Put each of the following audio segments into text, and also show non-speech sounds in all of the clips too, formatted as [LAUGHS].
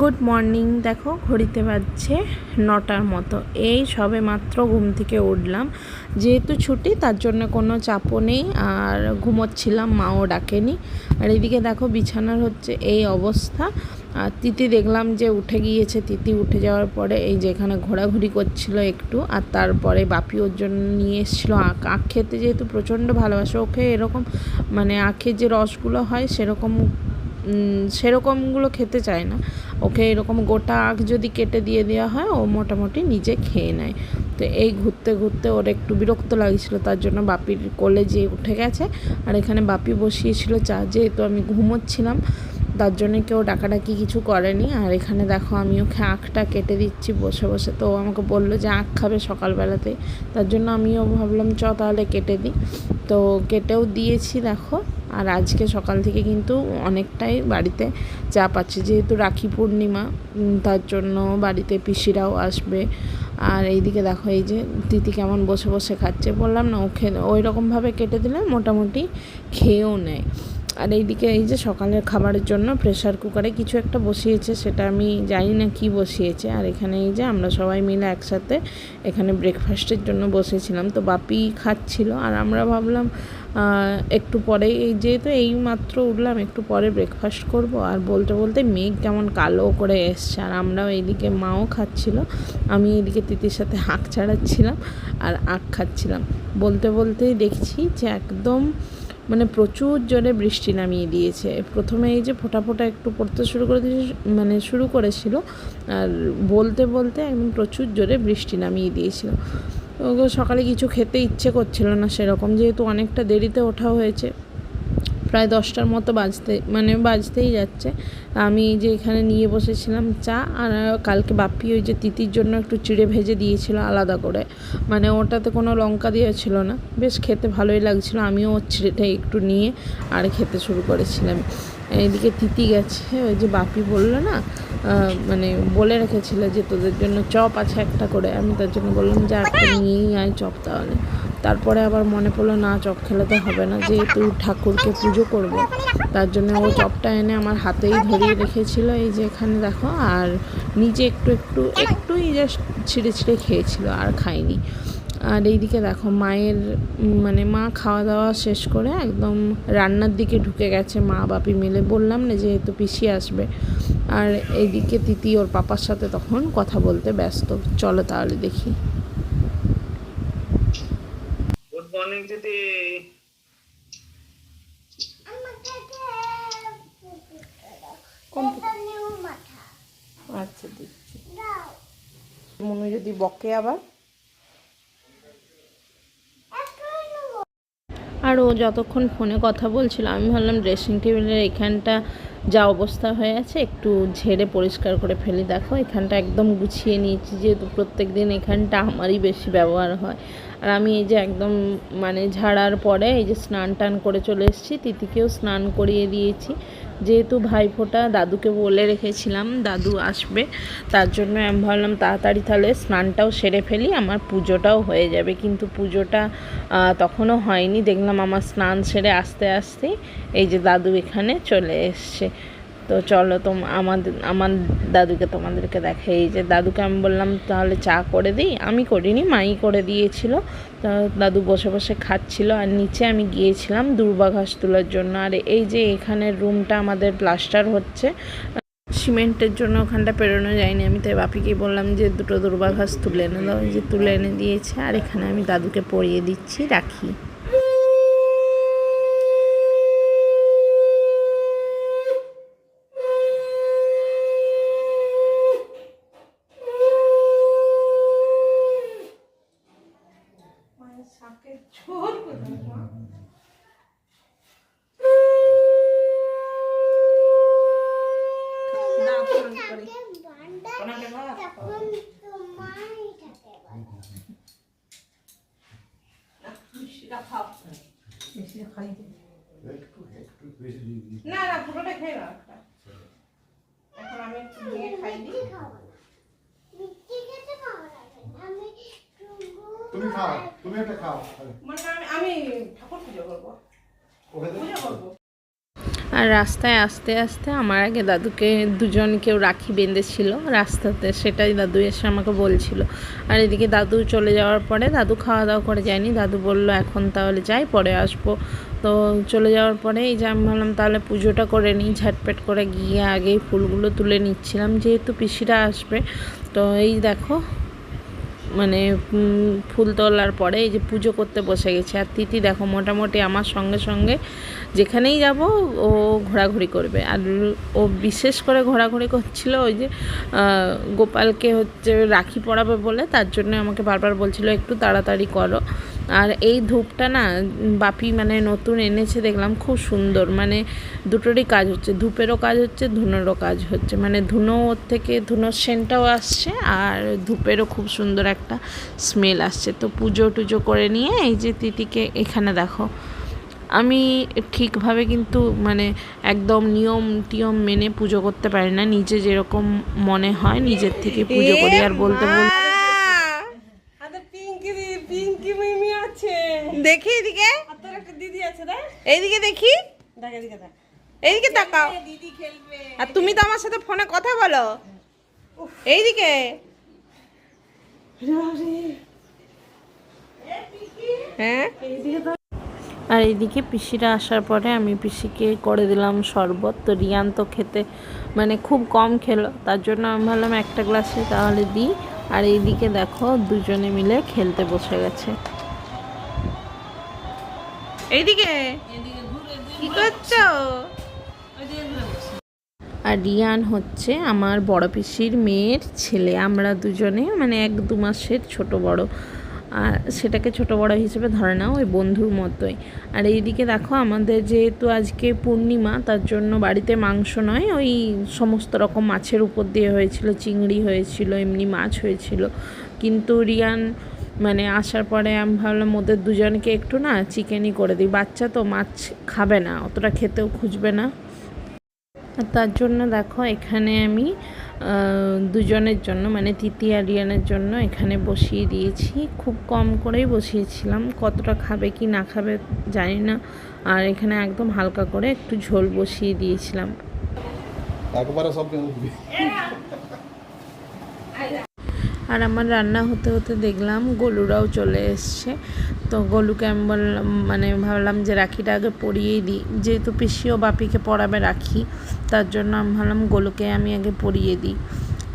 Good morning. দেখো, ঘড়িতে বাজছে নটার মতো। এই সবে মাত্র ঘুম থেকে উঠলাম। যেহেতু ছুটি, তার জন্য কোনো চাপও নেই, আর ঘুমোচ্ছিলাম, মাও ডাকেনি। আর এদিকে দেখো, বিছানার হচ্ছে এই অবস্থা। আর তিতি দেখলাম যে উঠে গিয়েছে। তিতি উঠে যাওয়ার পরে এই যে এখানে ঘোরাঘুরি করছিল একটু, আর তারপরে বাপি ওর জন্য নিয়ে এসেছিল আখ। আখ খেতে যেহেতু প্রচণ্ড ভালোবাসে, ওকে এরকম মানে আখের যে রসগুলো হয়, সেরকম সেরকমগুলো খেতে চায় না। ওকে এরকম গোটা আখ যদি কেটে দিয়ে দেওয়া হয়, ও মোটামুটি নিজে খেয়ে নেয়। তো এই ঘুরতে ঘুরতে ওর একটু বিরক্ত লাগছিল, তার জন্য বাপির কোলে যেয়ে উঠে গেছে। আর এখানে বাপি বসিয়েছিল চা, যেহেতু আমি ঘুমোচ্ছিলাম তার জন্য কেউ ডাকাডাকি কিছু করেনি। আর এখানে দেখো আমি ওকে আখটা কেটে দিচ্ছি, বসে বসে। তো ও আমাকে বলল যে আখ খাবে সকালবেলাতে। তার জন্য আমিও ভাবলাম চ তাহলে কেটে দিই। তো কেটেও দিয়েছি দেখো। আর আজকে সকাল থেকে কিন্তু অনেকটাই বাড়িতে চাপ আছে। যেহেতু রাখি পূর্ণিমা তার জন্য বাড়িতে পিসিরাও আসবে। আর এইদিকে দেখো এই যে তিতি কেমন বসে বসে খাচ্ছে। বললাম না, ওকে ওই রকমভাবে কেটে দিলে মোটামুটি খেয়েও নেয়। আর এইদিকে এই যে সকালের খাবারের জন্য প্রেশার কুকারে কিছু একটা বসিয়েছে, সেটা আমি জানি না কি বসিয়েছে। আর এখানে এই যে আমরা সবাই মিলে একসাথে এখানে ব্রেকফাস্টের জন্য বসেছিলাম। তো বাপি খাচ্ছিল আর আমরা ভাবলাম একটু পরে এই যেহেতু এই মাত্র উঠলাম, একটু পরে ব্রেকফাস্ট করব। আর বলতে বলতে মেঘ কেমন কালো করে এসছে। আর আমরাও এইদিকে মাও খাচ্ছিল, আমি এইদিকে তিতির সাথে আখ ছাড়াচ্ছিলাম আর আখ খাচ্ছিলাম। বলতে বলতেই দেখছি যে একদম মানে প্রচুর জোরে বৃষ্টি নামিয়ে দিয়েছে। প্রথমে এই যে ফোটা ফোটা একটু পড়তে শুরু করে দিয়েছে মানে শুরু করেছিল, আর বলতে বলতে একদম প্রচুর জোরে বৃষ্টি নামিয়ে দিয়েছিল। সকালে কিছু খেতে ইচ্ছে করছিল না সেরকম, যেহেতু অনেকটা দেরিতে ওঠা হয়েছে। প্রায় দশটার মতো বাজতে মানে বাজতেই যাচ্ছে। আমি যে এখানে নিয়ে বসেছিলাম চা, আর কালকে বাপ্পি ওই যে তিতির জন্য একটু চিড়ে ভেজে দিয়েছিল আলাদা করে। মানে ওটাতে কোনো লঙ্কা দেওয়া ছিল না। বেশ খেতে ভালোই লাগছিল। আমিও ওর চিড়েটা একটু নিয়ে আর খেতে শুরু করেছিলাম। এইদিকে তিতি গেছে, ওই যে বাপি বলল না মানে বলে রেখেছিল যে তোদের জন্য চপ আছে একটা করে। আমি তার জন্য বললাম, যে একটা নিয়েই আয় চপ তাহলে। তারপরে আবার মনে পড়ল, না, চপ খেলে তো হবে না, যেহেতু ঠাকুরকে পুজো করব, তার জন্য ও চপটা এনে আমার হাতেই ধরিয়ে রেখেছিল এই যে এখানে দেখো। আর নিজে একটু একটু, একটুই জাস্ট ছিঁড়ে ছিঁড়ে খেয়েছিল, আর খায়নি। আর এইদিকে দেখো মায়ের মানে মা খাওয়া দাওয়া শেষ করে একদম রান্নার দিকে ঢুকে গেছে মা বাপি মিলে। বললাম না যেহেতু পিসি আসবে। আর এইদিকে তিতি ওর পাপার সাথে তখন কথা বলতে ব্যস্ত। চলো তাহলে দেখি। গুড মর্নিং দিদি আচ্ছা দিচ্ছি মনে যদি বকে আবার। আর ও যতক্ষণ ফোনে কথা বলছিল, আমি ভাবলাম ড্রেসিং টেবিলের এখানটা যা অবস্থা হয়ে আছে, একটু ঝেড়ে পরিষ্কার করে ফেলি। দেখো, এখানটা একদম গুছিয়ে নিয়েছি, যেহেতু প্রত্যেক দিন এখানটা আমারই বেশি ব্যবহার হয়। আর আমি এই যে একদম মানে ঝাড়ার পরে এই যে স্নান টান করে চলে এসেছি, তিতিকেও স্নান করিয়ে দিয়েছি। যেহেতু ভাইফোঁটা দাদুকে বলে রেখেছিলাম, দাদু আসবে, তার জন্য আমি ভাবলাম তাড়াতাড়ি তাহলে স্নানটাও সেরে ফেলি, আমার পুজোটাও হয়ে যাবে। কিন্তু পুজোটা তখনও হয়নি, দেখলাম আমার স্নান সেরে আস্তে আস্তে এই যে দাদু এখানে চলে এসছে। তো চলো তোম আমাদের আমার দাদুকে তোমাদেরকে দেখে এই যে দাদুকে আমি বললাম, তাহলে চা করে দিই? আমি করিনি, মাই করে দিয়েছিল। তো দাদু বসে বসে খাচ্ছিল, আর নিচে আমি গিয়েছিলাম দুর্বা ঘাস তোলার জন্য। আর এই যে এখানের রুমটা আমাদের প্লাস্টার হচ্ছে, সিমেন্টের জন্য ওখানটা পেরোনো যায়নি। আমি তাই বাপিকে বললাম যে, দুটো দুর্বা ঘাস তুলে এনে দাও। যে তুলে এনে দিয়েছে, আর এখানে আমি দাদুকে পরিয়ে দিচ্ছি, রাখি। না না পুরোটা খেয়ে নাও এখন আমি একটু খাই তুমি খাও তুমি একটা খাও। মানে আমি ঠাকুর পুজো করব। পুজো করব। আর রাস্তায় আস্তে আস্তে আমার আগে দাদুকে দুজন কেউ রাখি বেঁধেছিল রাস্তাতে, সেটাই দাদু এসে আমাকে বলছিল। আর এদিকে দাদু চলে যাওয়ার পরে দাদু খাওয়া দাওয়া করে যায়নি। দাদু বলল, এখন তাহলে যাই, পরে আসব। তো চলে যাওয়ার পরে এই যে আমি ভাবলাম, তাহলে পুজোটা করে নিই। ঝটপট করে গিয়ে আগেই ফুলগুলো তুলে নিচ্ছিলাম, যেহেতু পিসিরা আসবে। তো এই দেখো মানে ফুল তোলার পরে এই যে পুজো করতে বসে গেছে। আর তিথি দেখো, মোটামুটি আমার সঙ্গে সঙ্গে যেখানেই যাব, ও ঘোরাঘুরি করবে। আর ও বিশেষ করে ঘোরাঘুরি করছিল ওই যে গোপালকে হচ্ছে রাখি পরাবে বলে, তার জন্য আমাকে বারবার বলছিল, একটু তাড়াতাড়ি করো। আর এই ধূপটা না, বাপি মানে নতুন এনেছে, দেখলাম খুব সুন্দর। মানে দুটোরই কাজ হচ্ছে, ধূপেরও কাজ হচ্ছে, ধুনোরও কাজ হচ্ছে। মানে ধুনো ওর থেকে, ধুনোর সেন্টটাও আসছে আর ধূপেরও খুব সুন্দর একটা স্মেল আসছে। তো পুজো টুজো করে নিয়ে এই যে তিতিকে এখানে দেখো। আমি ঠিকভাবে কিন্তু মানে একদম নিয়ম টিয়ম মেনে পুজো করতে পারি না। নিজে যেরকম মনে হয় নিজের থেকে পুজো করি। আর বলতে বলতে আরে পিঙ্কি দি- পিঙ্কি মিমি আছে দেখি এদিকে। এইদিকে দেখ। এইদিকে তাকাও। আর তুমি তো আমার সাথে ফোনে কথা বলো। এইদিকে। হ্যাঁ? আর এইদিকে পিসিরা আসার পরে আমি পিসিকে করে দিলাম শরবত। তো রিয়ান তো খেতে মানে খুব কম খেলো তার জন্য আমি ভাবলাম একটা গ্লাসে তাহলে দিই। আর এইদিকে দেখো দুজনে মিলে খেলতে বসে গেছে। আর রিয়ান হচ্ছে আমার বড় পিসির মেয়ের ছেলে। আমরা দুজনে মানে এক দু মাসের ছোট বড়। আর সেটাকে ছোট বড় হিসেবে ধরে নাও, ওই বন্ধুর মতোই। আর এইদিকে দেখো, আমাদের যেহেতু আজকে পূর্ণিমা, তার জন্য বাড়িতে মাংস নয়, ওই সমস্ত রকম মাছের উপর দিয়ে হয়েছিল, চিংড়ি হয়েছিল, এমনি মাছ হয়েছিল। কিন্তু রিয়ান মানে আসার পরে আমি ভাবলাম ওদের দুজনকে একটু না চিকেনই করে দিই। বাচ্চা তো মাছ খাবে না, অতটা খেতেও খুঁজবে না। আর তার জন্য দেখো এখানে আমি দুজনের জন্য মানে তিতি আর রিয়ানের জন্য এখানে বসিয়ে দিয়েছি। খুব কম করেই বসিয়েছিলাম, কতটা খাবে কি না খাবে জানি না। আর এখানে একদম হালকা করে একটু ঝোল বসিয়ে দিয়েছিলাম। একবারে সব আর আমার রান্না হতে হতে দেখলাম গলুরাও চলে এসছে। তো গলুকে আমি বললাম মানে ভাবলাম যে রাখিটা আগে পরিয়েই দিই। যেহেতু পিসিও বাপিকে পরাবে রাখি, তার জন্য আমি ভাবলাম গলুকে আমি আগে পরিয়ে দিই।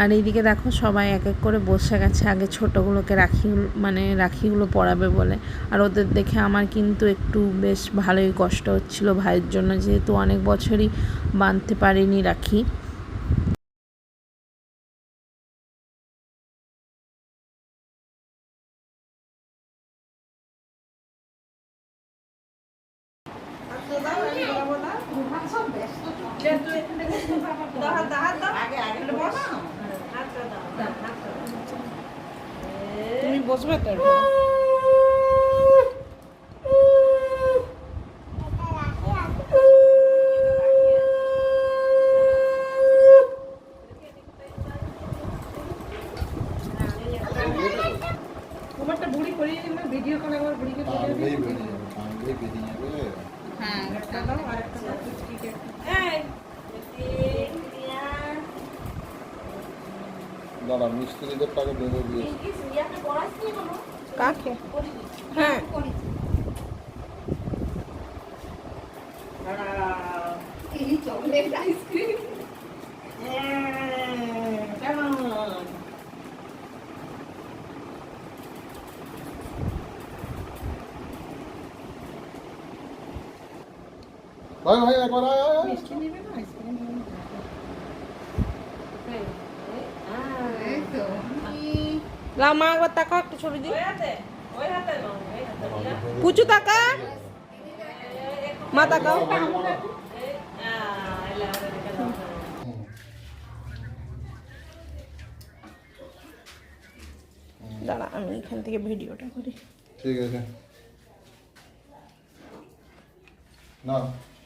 আর এইদিকে দেখো সবাই এক এক করে বসে গেছে, আগে ছোটোগুলোকে রাখি মানে রাখিগুলো পরাবে বলে। আর ওদের দেখে আমার কিন্তু একটু বেশ ভালোই কষ্ট হচ্ছিল ভাইয়ের জন্য, যেহেতু অনেক বছরই বাঁধতে পারিনি রাখি তুমি বসবে তো তোমারটা বুড়ি করিয়ে দিন না ভিডিও করে একবার বুড়িকে তুলে দিন টানলেই বেরিয়ে যাবে টানলেই বেরিয়ে যাবে হ্যাঁ একটা দাও আর একটা দাও পুচকিকে দাদা মিস্ত্রিদের টাকা বেঁধে দিয়েছে কাকে? হ্যাঁ। কেমন ভাই ভাই একবার আয় আয়, আয়। মিষ্টি নেবে না আইসক্রিম নেবে না লাও মা একবার তাকাও একটু ছবি দিই। পুচু তাকা। মা তাকাও। দাঁড়া আমি এখান থেকে ভিডিওটা করি। ঠিক আছে। না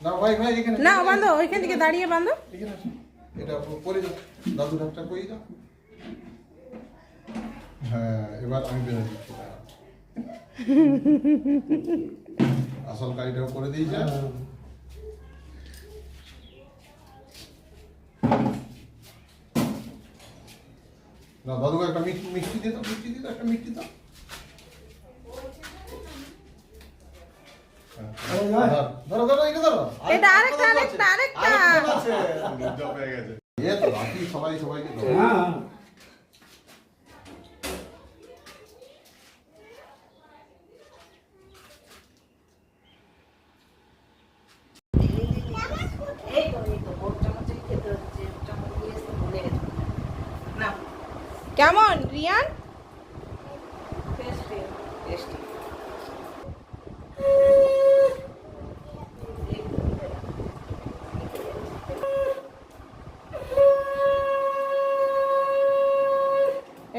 না ভাই ভাই এখানে। না বান্ধো ওইখান থেকে দাঁড়িয়ে বান্ধো এখানে আসো। এটা পরে যাও। দাদু ঢাকটা করে যাও হ্যাঁ, এবার আমি বেরো দিচ্ছি আসল গাড়িটাও করে দিয়েছে না দাদুকে একটা মিষ্টি দিয়ে দাও মিষ্টি দিয়ে একটা মিষ্টি দাও। ধরো ধরো এটা ধরো। এটা আরেকটা আরেকটা আরেকটা। এ তো বাকি সবাই সবাইকে দাও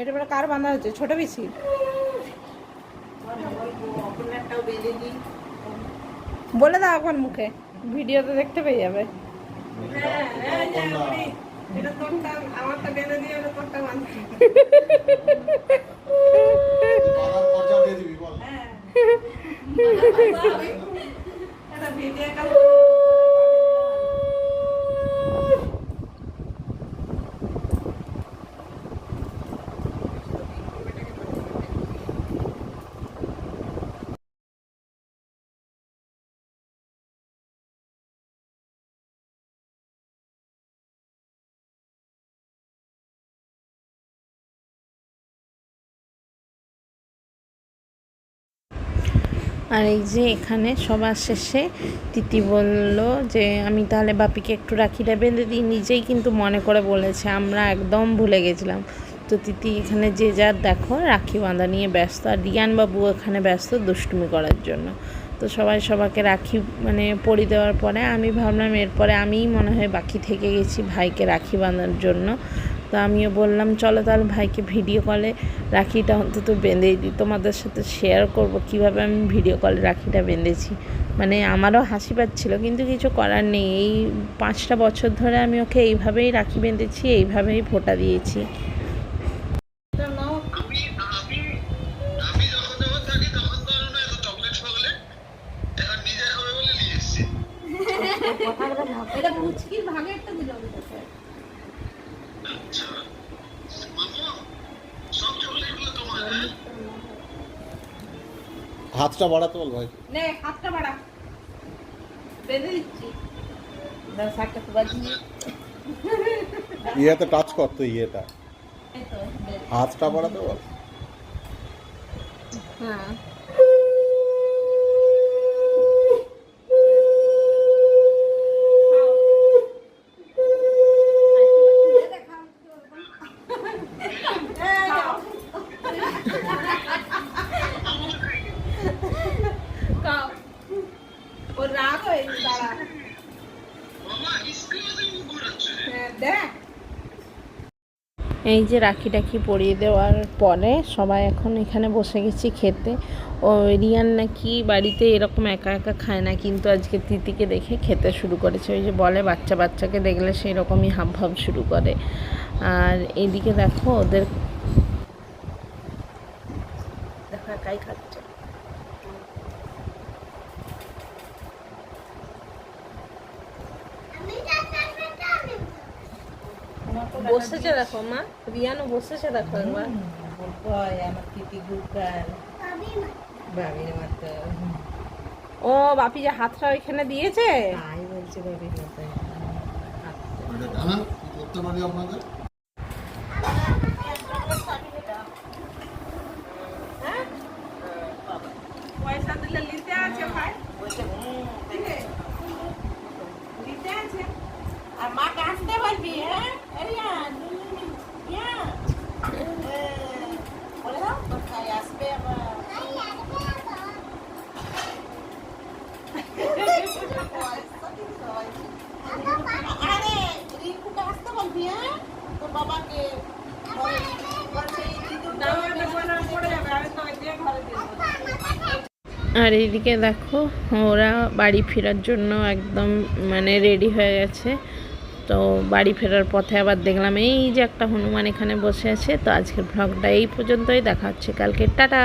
এটা এবার কার বাঁধা হচ্ছে ছোট বেশি বলে দাও এখন মুখে। ভিডিওতে দেখতে পেয়ে যাবে। এটা [LAUGHS] [LAUGHS] তোরটা আমারটা বেঁধে দিয়ে ওটা তোরটা বাঁধছি বাবার খরচা দিয়ে দিবি বল এটা ভিডিও কল আর এই যে এখানে সবার শেষে তিতি বলল যে, আমি তাহলে বাপিকে একটু রাখিটা বেঁধে দিই। নিজেই কিন্তু মনে করে বলেছে, আমরা একদম ভুলে গেছিলাম। তো তিতি এখানে যে যার দেখো, রাখি বাঁধা নিয়ে ব্যস্ত। আর রিয়ান বাবু এখানে ব্যস্ত দুষ্টুমি করার জন্য। তো সবাই সবাইকে রাখি মানে পরি দেওয়ার পরে আমি ভাবলাম এরপরে আমিই মনে হয় বাকি থেকে গেছি ভাইকে রাখি বাঁধার জন্য। তো আমিও বললাম, চলো তাহলে ভাইকে ভিডিও কলে রাখিটা অন্তত বেঁধেই দিই। তোমাদের সাথে শেয়ার করব কীভাবে আমি ভিডিও কলে রাখিটা বেঁধেছি। মানে আমারও হাসি পাচ্ছিল, কিন্তু কিছু করার নেই। এই পাঁচটা বছর ধরে আমি ওকে এইভাবেই রাখি বেঁধেছি, এইভাবেই ফোটা দিয়েছি। হাতটা বাড়াতে বল ভাই। নে হাতটা বাড়া। বেঁধে দিচ্ছি। দাও শাকটা তো বাজিয়ে ইয়েতে টাচ করতো ইয়েটা। এই তো ইয়েটা হাতটা বাড়াতে বল। হ্যাঁ। এই যে রাখি টাখি পরিয়ে দেওয়ার পরে সবাই এখন এখানে বসে গেছি খেতে। ও, রিয়ান নাকি বাড়িতে এরকম একা একা খায় না, কিন্তু আজকে তিতিকে দেখে খেতে শুরু করেছে। ওই যে বলে, বাচ্চা বাচ্চাকে দেখলে সেই রকমই হাব ভাব শুরু করে। আর এইদিকে দেখো ওদের দেখা একাই খাচ্ছে? বসেছে দেখো মা রিয়ানো বসেছে দেখো একবার। আমার তিতি গুকার বাবির মতো। ও বাপি যে হাতটা ওইখানে দিয়েছে? তাই বলছে বাবির মতো। করতে পারি আপনাদের পয়সা দিলে নিতে আছে ভাই নিতে আছে আর মাকে আসতে বলবি হ্যাঁ রিয়ান রিয়ান বলে দাও কোথায় আসবে আবার আরে রিঙ্কুকে আসতে বলবি হ্যাঁ তোর বাবাকে বলছে এই রিঙ্কুর পড়ে যাবে আমি তো যে ঘরে দিয়ে আর এইদিকে দেখো, ওরা বাড়ি ফেরার জন্য একদম মানে রেডি হয়ে গেছে। তো বাড়ি ফেরার পথে আবার দেখলাম, এই যে একটা হনুমান এখানে বসে আছে। তো আজকের ভ্লগটা এই পর্যন্তই, দেখা হচ্ছে কালকে। টাটা!